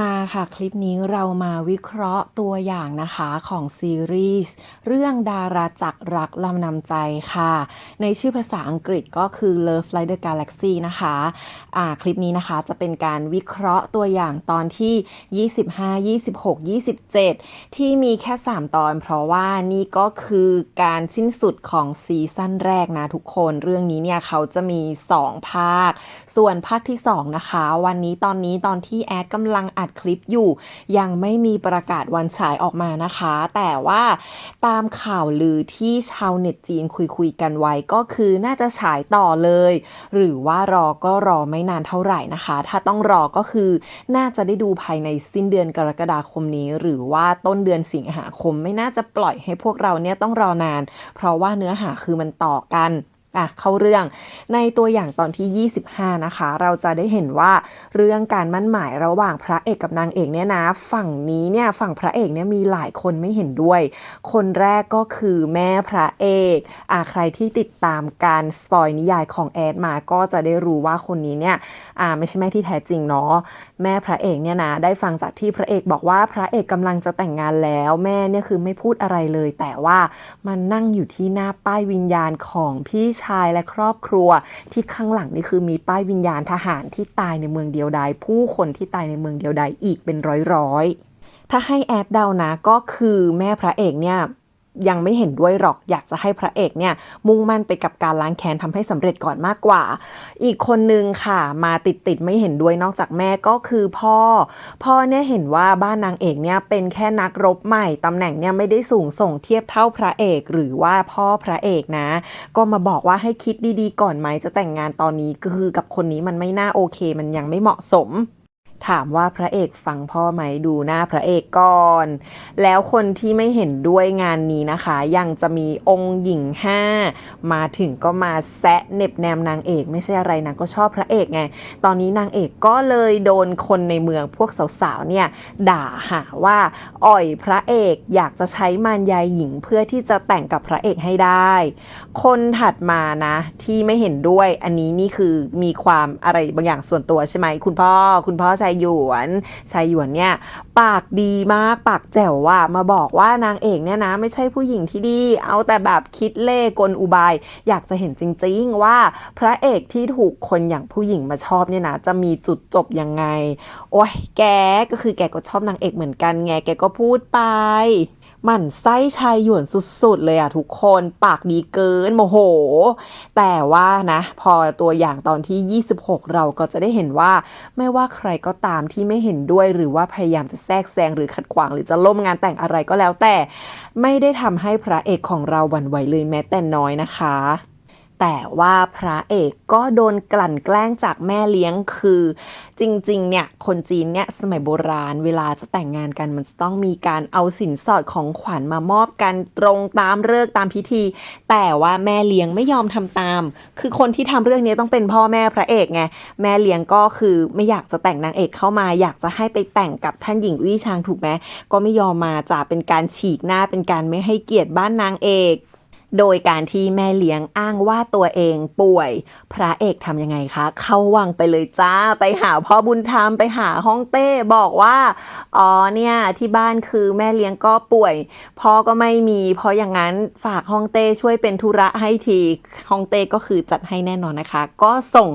มาค่ะ คลิปนี้เรามาวิเคราะห์ตัวอย่างนะคะของซีรีส์เรื่องดาราจักรรักลำนำใจค่ะ ในชื่อภาษาอังกฤษก็คือ Love Like the Galaxy นะคะอ่าคลิปนี้นะคะจะเป็นการวิเคราะห์ตัวอย่างตอนที่ 25 26 27 ที่มีแค่ 3 ตอน เพราะว่านี่ก็คือการสิ้นสุดของซีซั่นแรกนะทุกคนเรื่องนี้เนี่ยเขาจะมี 2 ภาค ส่วนภาคที่ 2 นะคะ วันนี้ตอนนี้ตอนที่แอดกำลังอัดคลิปอยู่ ยังไม่มีประกาศวันฉายออกมานะคะ แต่ว่าตามข่าวลือที่ชาวเน็ตจีนคุยคุยๆกันไว้ก็คือน่าจะฉายต่อเลย หรือว่ารอก็รอไม่นานเท่าไหร่นะคะ ถ้าต้องรอก็คือน่าจะได้ดูภายในสิ้นเดือนกรกฎาคมนี้ หรือว่าต้นเดือนสิงหาคมไม่น่าจะปล่อยให้พวกเราเนี่ยต้องรอนาน เพราะว่าเนื้อหาคือมันต่อกัน อะเข้าเรื่องในตัวอย่างตอนที่ 25 นะคะ เราจะได้เห็นว่าเรื่องการมั่นหมายระหว่างพระเอกกับนางเอกเนี่ยนะ ฝั่งนี้เนี่ยฝั่งพระเอกเนี่ยมีหลายคนไม่เห็นด้วย คนแรกก็คือแม่พระเอกอะใครที่ติดตามการสปอยนิยายของแอดมาก็จะได้รู้ว่าคนนี้เนี่ยอ่าไม่ใช่แม่ที่แท้จริงเนาะแม่พระเอกเนี่ยนะได้ฟังจากที่พระเอกบอกว่าพระเอกกำลังจะแต่งงานแล้วแม่เนี่ยคือไม่พูดอะไรเลย แต่ว่ามันนั่งอยู่ที่หน้าป้ายวิญญาณของพี่ชายและครอบครัว ที่ข้างหลังนี่คือมีป้ายวิญญาณทหารที่ตายในเมืองเดียวดายผู้คนที่ตายในเมืองเดียวดายอีกเป็นร้อยๆถ้าให้แอดเดานะก็คือแม่พระเอกเนี่ย ยังไม่เห็นด้วยหรอกอยากจะให้พระเอกเนี่ยมุ่งมั่นไปกับการล้างแค้นทำให้สำเร็จก่อนมากกว่า อีกคนนึงค่ะมาติดติดไม่เห็นด้วยนอกจากแม่ก็คือพ่อ พ่อเนี่ยเห็นว่าบ้านนางเอกเนี่ยเป็นแค่นักรบใหม่ตำแหน่งเนี่ยไม่ได้สูงส่งเทียบเท่าพระเอก หรือว่าพ่อพระเอกนะ ก็มาบอกว่าให้คิดดีๆ ก่อนไหมจะแต่งงานตอนนี้ก็คือกับคนนี้มันไม่น่าโอเค มันยังไม่เหมาะสม ถามว่าพระเอกฟังพ่อไหมดูหน้าพระเอกก่อน แล้วคนที่ไม่เห็นด้วยงานนี้นะคะ ยังจะมีองค์หญิงห้ามาถึงก็มาแซะเน็บแนมนางเอก ไม่ใช่อะไรนางก็ชอบพระเอกไง ตอนนี้นางเอกก็เลยโดนคนในเมืองพวกสาวๆเนี่ย ด่าหาว่าอ่อยพระเอกอยากจะใช้มารยายหญิงเพื่อที่จะแต่งกับพระเอกให้ได้ คนถัดมานะที่ไม่เห็นด้วยอันนี้นี่คือมีความอะไรบางอย่างส่วนตัวใช่ไหมคุณพ่อคุณพ่อใชายหยวนชายหยวนเนี่ยปากดีมากปากแจ๋วว่ะมาบอกว่านางเอกเนี่ยนะไม่ใช่ผู้หญิงที่ดี เอาแต่แบบคิดเล่กลอุบาย อยากจะเห็นจริงๆว่าพระเอกที่ถูกคนอย่างผู้หญิงมาชอบเนี่ยนะจะมีจุดจบยังไง โอ้ยแกก็คือแกก็ชอบนางเอกเหมือนกันไงแกก็พูดไป หมั่นไส้ชายหยวนสุดๆ เลยอะทุกคนปากดีเกินโมโห แต่ว่านะ พอตัวอย่างตอนที่ 26 เราก็จะได้เห็นว่า ไม่ว่าใครก็ตามที่ไม่เห็นด้วยหรือว่าพยายามจะแทรกแซงหรือขัดขวางหรือจะล่มงานแต่งอะไรก็แล้วแต่ ไม่ได้ทำให้พระเอกของเราหวั่นไหวเลยแม้แต่น้อยนะคะ แต่ว่าพระเอกก็โดนกลั่นแกล้งจากแม่เลี้ยงคือ จริงๆ เนี่ย คนจีนเนี่ยสมัยโบราณ เวลาจะแต่งงานกันมันจะต้องมีการเอาสินสอดของขวัญมามอบกันตรงตามเลิกตามพิธี แต่ว่าแม่เลี้ยงไม่ยอมทำตาม คือคนที่ทำเรื่องนี้ต้องเป็นพ่อแม่พระเอกไงแม่เลี้ยงก็คือไม่อยากจะแต่งนางเอกเข้ามา อยากจะให้ไปแต่งกับท่านหญิงวี่ชางถูกไหมก็ไม่ยอมมาจะเป็นการฉีกหน้าเป็นการไม่ให้เกียรติบ้านนางเอก โดยการที่แม่เลี้ยงอ้างว่าตัวเองป่วย พระเอกทำยังไงคะ เข้าวังไปเลยจ้า ไปหาพ่อบุญธรรมไปหาฮ่องเต้บอกว่า อ๋อเนี่ยที่บ้านคือแม่เลี้ยงก็ป่วย พ่อก็ไม่มี เพราะอย่างนั้นฝากฮ่องเต้ช่วยเป็นธุระให้ทีฮ่องเต้ก็คือจัดให้แน่นอนนะคะ ก็ส่ง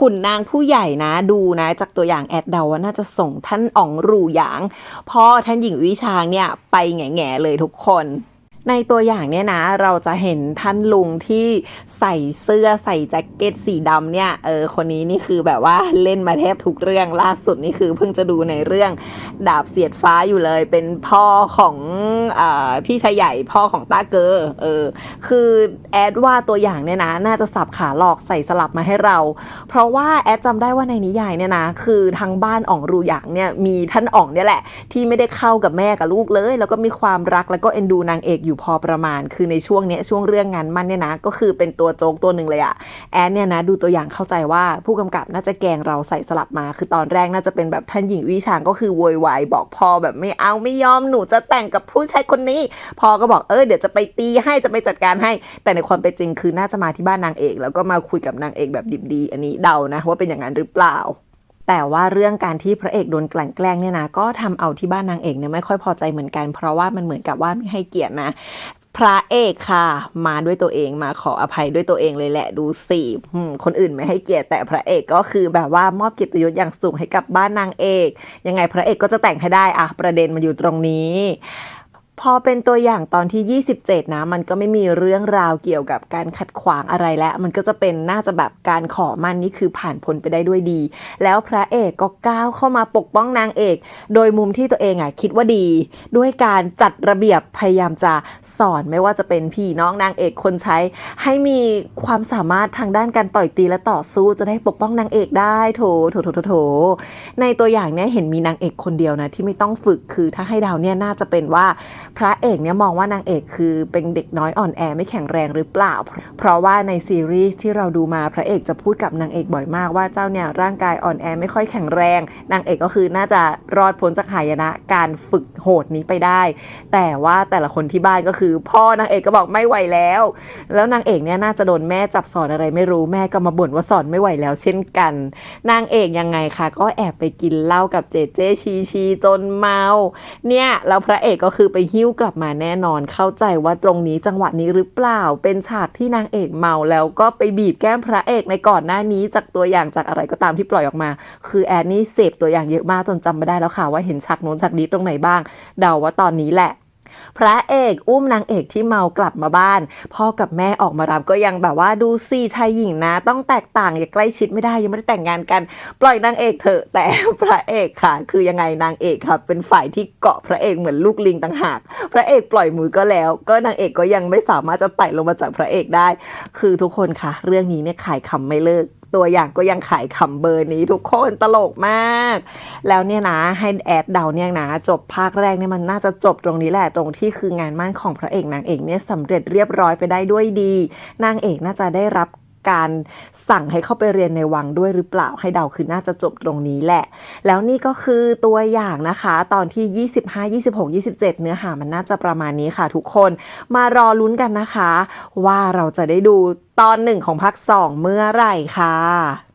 ขุนนางผู้ใหญ่นะดูนะ จากตัวอย่างแอดเดาว่าน่าจะส่งท่านอ๋องรูหยาง พ่อท่านหญิงวิชางเนี่ยไปแง่ๆเลยทุกคน ในตัวอย่างเนี่ยนะเราจะเห็นท่านลุงที่ใส่เสื้อใส่แจ็คเก็ตสีดำเนี่ยเออคนนี้นี่คือแบบว่าเล่นมาแทบทุกเรื่องล่าสุดนี่คือเพิ่งจะดูในเรื่องดาบเสียดฟ้าอยู่เลย เป็นพ่อของอพี่ชายใหญ่พ่อของต้าเกอเออคือแอดว่าตัวอย่างเนี่ยนะน่าจะสับขาหลอกใส่สลับมาให้เรา เพราะว่าแอดจำได้ว่าในนิยายเนี่ยนะคือทางบ้านอ่องรูหยางเนี่ยมีท่านอ่องเนี่ยแหละ ที่ไม่ได้เข้ากับแม่กับลูกเลย แล้วก็มีความรักแล้วก็เอ็นดูนางเอกอยู่พอประมาณ คือในช่วงเนี้ยช่วงเรื่องงานมั่นเนี่ยนะ ก็คือเป็นตัวโจ๊กตัวหนึ่งเลยอะแอนเนี่ยนะดูตัวอย่างเข้าใจว่าผู้กำกับน่าจะแกงเราใส่สลับมา คือตอนแรกน่าจะเป็นแบบท่านหญิงวิชางก็คือโวยวายบอกพ่อแบบไม่เอาไม่ยอมหนูจะแต่งกับผู้ชายคนนี้พ่อก็บอกเออเดี๋ยวจะไปตีให้จะไปจัดการให้ แต่ในความเป็นจริงคือน่าจะมาที่บ้านนางเอก แล้วก็มาคุยกับนางเอกแบบดิบดี อันนี้เดานะว่าเป็นอย่างนั้นหรือเปล่า แต่ว่าเรื่องการที่พระเอกโดนกลั่นแกล้งเนี่ยนะก็ทำเอาที่บ้านนางเอกเนี่ยไม่ค่อยพอใจเหมือนกัน เพราะว่ามันเหมือนกับว่าไม่ให้เกียรตินะพระเอกค่ะ มาด้วยตัวเองมาขออภัยด้วยตัวเองเลยแหละดูสิคนอื่นไม่ให้เกียรติแต่พระเอกก็คือแบบว่ามอบกียรติยศอย่างสูงให้กับบ้านนางเอก ยังไงพระเอกก็จะแต่งให้ได้อะประเด็นมาอยู่ตรงนี้ พอเป็นตัวอย่างตอนที่ 27 นะ มันก็ไม่มีเรื่องราวเกี่ยวกับการขัดขวางอะไรแล้ว มันก็จะเป็นน่าจะแบบการขอมันนี่คือผ่านพ้นไปได้ด้วยดี แล้วพระเอกก็ก้าวเข้ามาปกป้องนางเอก โดยมุมที่ตัวเองอะคิดว่าดี ด้วยการจัดระเบียบพยายามจะสอนไม่ว่าจะเป็นพี่น้องนางเอกคนใช้ ให้มีความสามารถทางด้านการต่อยตีและต่อสู้จะได้ปกป้องนางเอกได้โถโถโถโถโถในตัวอย่างเนี่ยเห็นมีนางเอกคนเดียวนะที่ไม่ต้องฝึกคือถ้าให้ดาวเนี่ยน่าจะเป็นว่าพระเอกเนี่ยมองว่านางเอกคือเป็นเด็กน้อยอ่อนแอไม่แข็งแรงหรือเปล่า เพราะว่าในซีรีส์ที่เราดูมาพระเอกจะพูดกับนางเอกบ่อยมากว่าเจ้าเนี่ยร่างกายอ่อนแอไม่ค่อยแข็งแรง นางเอกก็คือน่าจะรอดพ้นจากหายนะ การฝึกโหดนี้ไปได้ แต่ว่าแต่ละคนที่บ้านก็คือ พ่อนางเอกก็บอกไม่ไหวแล้ว แล้วนางเอกเนี่ยน่าจะโดนแม่จับสอนอะไรไม่รู้แม่ก็มาบ่นว่าสอนไม่ไหวแล้ว เช่นกัน นางเอกยังไงคะก็แอบไปกินเหล้ากับเจเจชีชีจนเมา เนี่ยแล้วพระเอกก็คือไปหิิ้วกลับมาแน่นอน เข้าใจว่าตรงนี้จังหวะนี้หรือเปล่า เป็นฉากที่นางเอกเมาแล้วก็ไปบีบแก้มพระเอกในก่อนหน้านี้จากตัวอย่างจากอะไรก็ตามที่ปล่อยออกมา คือแอนนี่เสพตัวอย่างเยอะมากจนจำไม่ได้แล้วค่ะว่าเห็นฉากโน้นฉากนี้ตรงไหนบ้าง เดาว่าตอนนี้แหละ พระเอกอุ้มนางเอกที่เมากลับมาบ้าน พ่อกับแม่ออกมารับก็ยังแบบว่าดูสิชายหญิงนะ ต้องแตกต่างอย่าใกล้ชิดไม่ได้ยังไม่ได้แต่งงานกัน ปล่อยนางเอกเถอะแต่พระเอกค่ะ คือยังไงนางเอกค่ะเป็นฝ่ายที่เกาะพระเอกเหมือนลูกลิงต่างหาก พระเอกปล่อยมือก็แล้ว ก็นางเอกก็ยังไม่สามารถจะไต่ลงมาจากพระเอกได้ คือทุกคนค่ะ เรื่องนี้เนี่ยขายคำไม่เลิกตัวอย่างก็ยังขายคำเบอร์นี้ทุกคนตลกมาก แล้วเนี่ยนะให้แอดเดาเนี่ยนะ จบภาคแรกเนี่ยมันน่าจะจบตรงนี้แหละตรงที่คืองานมั่นของพระเอกนางเอกเนี่ยสำเร็จเรียบร้อยไปได้ด้วยดี นางเอกน่าจะได้รับ การสั่งให้เข้าไปเรียนในวังด้วยหรือเปล่าให้เดาคือน่าจะจบตรงนี้แหละ แล้วนี่ก็คือตัวอย่างนะคะ ตอนที่ 25 26 27 เนื้อหามันน่าจะประมาณนี้ค่ะทุกคนมารอลุ้นกันนะคะ ว่าเราจะได้ดูตอนหนึ่งของภาค2เมื่อไหร่ค่ะ